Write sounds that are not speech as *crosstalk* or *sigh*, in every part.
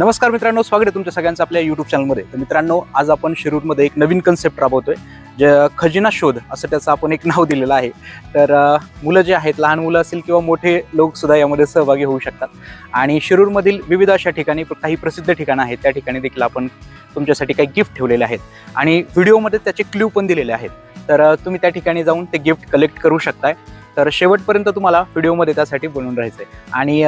नमस्कार मित्रांनो स्वागत आहे तुमच्या सगळ्यांचं आपल्या युट्यूब चॅनलमध्ये तर मित्रांनो आज आपण शिरूरमध्ये एक नवीन कन्सेप्ट राबवतोय जे खजिना शोध असं त्याचं आपण एक नाव दिलेलं आहे. तर मुलं जे आहेत लहान मुलं असतील किंवा मोठे लोक सुद्धा यामध्ये सहभागी होऊ शकतात. आणि शिरूरमधील विविध अशा ठिकाणी काही प्रसिद्ध ठिकाणं आहेत त्या ठिकाणी देखील आपण तुमच्यासाठी काही गिफ्ट ठेवलेले आहेत. आणि व्हिडिओमध्ये त्याचे क्ल्यू पण दिलेले आहेत. तर तुम्ही त्या ठिकाणी जाऊन ते गिफ्ट कलेक्ट करू शकताय. तर शेवटपर्यंत तुम्हाला व्हिडिओमध्ये त्यासाठी बनवून राहायचं आहे आणि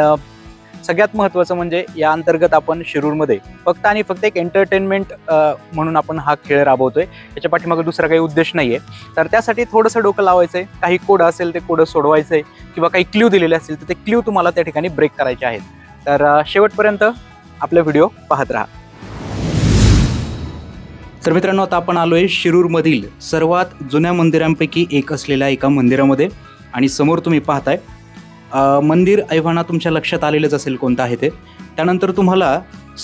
सगळ्यात महत्त्वाचं म्हणजे या अंतर्गत आपण शिरूरमध्ये फक्त आणि फक्त एक एंटरटेनमेंट म्हणून आपण हा खेळ राबवतोय. याच्या पाठीमागे दुसरा काही उद्देश नाही आहे तर त्यासाठी थोडंसं डोकं लावायचं आहे काही कोड असेल ते कोड सोडवायचं आहे किंवा काही क्ल्यू दिलेले असतील तर ते क्ल्यू तुम्हाला त्या ठिकाणी ब्रेक करायचे आहेत. तर शेवटपर्यंत आपला व्हिडिओ पाहत राहा. तर मित्रांनो आता आपण आलो आहे शिरूरमधील सर्वात जुन्या मंदिरांपैकी एक असलेल्या एका मंदिरामध्ये आणि समोर तुम्ही पाहताय मंदिर ऐव्हाना तुमच्या लक्षात आलेलंच असेल कोणतं आहे ते. त्यानंतर तुम्हाला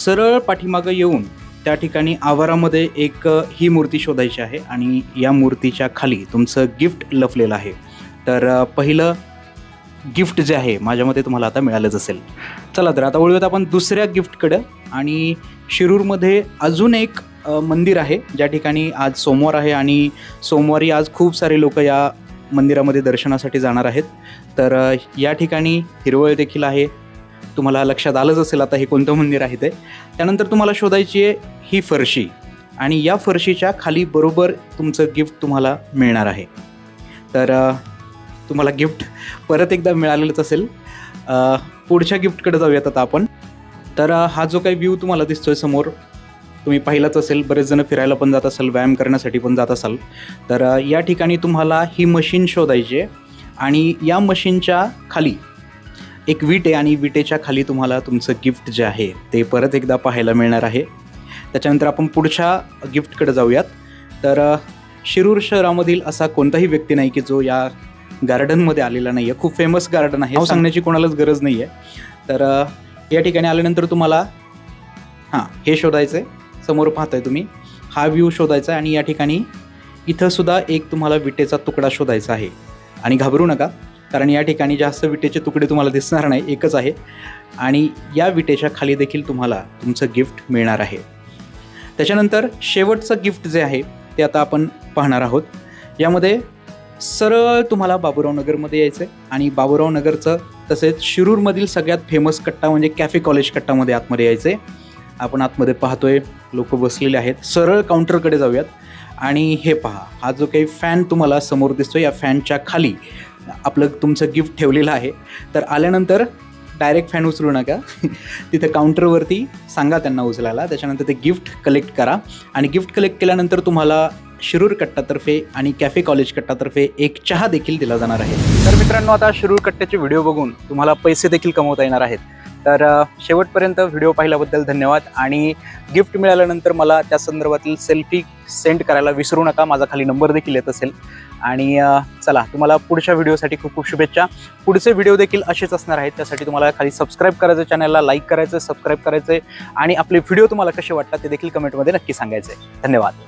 सरळ पाठीमागं येऊन त्या ठिकाणी आवारामध्ये एक ही मूर्ती शोधायची आहे आणि या मूर्तीच्या खाली तुमचं गिफ्ट लपलेलं आहे. तर पहिलं गिफ्ट जे आहे माझ्या मते तुम्हाला आता मिळालंच असेल. चला तर आता वळूयात आपण दुसऱ्या गिफ्टकडं आणि शिरूरमध्ये अजून एक मंदिर आहे ज्या ठिकाणी आज सोमवार आहे आणि सोमवारी आज खूप सारे लोक या मंदिरामध्ये दर्शनासाठी जाणार आहेत. तर या ठिकाणी हिरवळ देखील आहे. तुम्हाला लक्षात आलंच असेल आता हे कोणतं मंदिर आहे ते. त्यानंतर तुम्हाला शोधायची आहे ही फरशी. आणि या फरशीच्या खाली बरोबर तुमचं गिफ्ट तुम्हाला मिळणार आहे. तर तुम्हाला गिफ्ट परत एकदा मिळालेलंच असेल. पुढच्या गिफ्टकडे जाऊयात आता आपण. तर हा जो काही व्ह्यू तुम्हाला दिसतोय समोर तुम्ही पाहिलाच असेल बरेच जण फिरायला पण जात असाल व्यायाम करण्यासाठी पण जात असाल. तर या ठिकाणी तुम्हाला ही मशीन शोधायची आहे आणि या मशीनच्या खाली एक वीट आहे आणि विटेच्या खाली तुम्हाला तुमचं गिफ्ट जे आहे ते परत एकदा पाहायला मिळणार आहे. त्याच्यानंतर आपण पुढच्या गिफ्टकडे जाऊयात. तर शिरूर शहरामधील असा कोणताही व्यक्ती नाही की जो या गार्डनमध्ये आलेला नाही आहे खूप फेमस गार्डन आहे सांगण्याची कोणालाच गरज नाही आहे तर या ठिकाणी आल्यानंतर तुम्हाला हां हे शोधायचं आहे समोर पाहताय तुम्ही. हा व्ह्यू शोधायचा आहे आणि या ठिकाणी इथं सुद्धा एक तुम्हाला विटेचा तुकडा शोधायचा आहे. आणि घाबरू नका कारण या ठिकाणी जास्त विटेचे तुकडे तुम्हाला दिसणार नाही एकच आहे. आणि या विटेच्या खाली देखील तुम्हाला तुमचं गिफ्ट मिळणार आहे. त्याच्यानंतर शेवटचं गिफ्ट जे आहे ते आता आपण पाहणार आहोत. यामध्ये सरळ तुम्हाला बाबुराव नगरमध्ये यायचं आहे आणि बाबुराव नगरचं तसेच शिरूरमधील सगळ्यात फेमस कट्टा म्हणजे कॅफे कॉलेज कट्टामध्ये आतमध्ये यायचं आहे आपण आतमध्ये पाहतोय लोक बसलेले आहेत. सरळ काउंटरकडे जाऊयात. आणि हे पहा हा जो काही फॅन तुम्हाला समोर दिसतो या फॅनच्या खाली आपलं तुमचं गिफ्ट ठेवलेलं आहे. तर आल्यानंतर डायरेक्ट फॅन उचलू नका. *laughs* तिथं काउंटरवरती सांगा त्यांना उचलायला. त्याच्यानंतर ते गिफ्ट कलेक्ट करा. आणि गिफ्ट कलेक्ट केल्यानंतर तुम्हाला शिरूर कट्टातर्फे आणि कॅफे कॉलेज कट्टातर्फे एक चहा देखील दिला जाणार आहे. तर मित्रांनो आता शिरूर कट्ट्याचे व्हिडिओ बघून तुम्हाला पैसे देखील कमवता येणार आहेत. तर शेवटपर्यंत व्हिडिओ पाहिल्याबद्दल धन्यवाद आणि गिफ्ट मिळाल्यानंतर मला त्या संदर्भातील सेल्फी सेंड करायला विसरू नका माझा खाली नंबर देखील येत असेल. आणि चला तुम्हाला पुढच्या व्हिडिओसाठी खूप खूप शुभेच्छा. पुढचे व्हिडिओ देखील असेच असणार आहेत त्यासाठी तुम्हाला खाली सबस्क्राईब करायचं चॅनलला लाईक करायचं सबस्क्राईब करायचं आणि आपले व्हिडिओ तुम्हाला कसे वाटतात ते देखील कमेंटमध्ये नक्की सांगायचे धन्यवाद.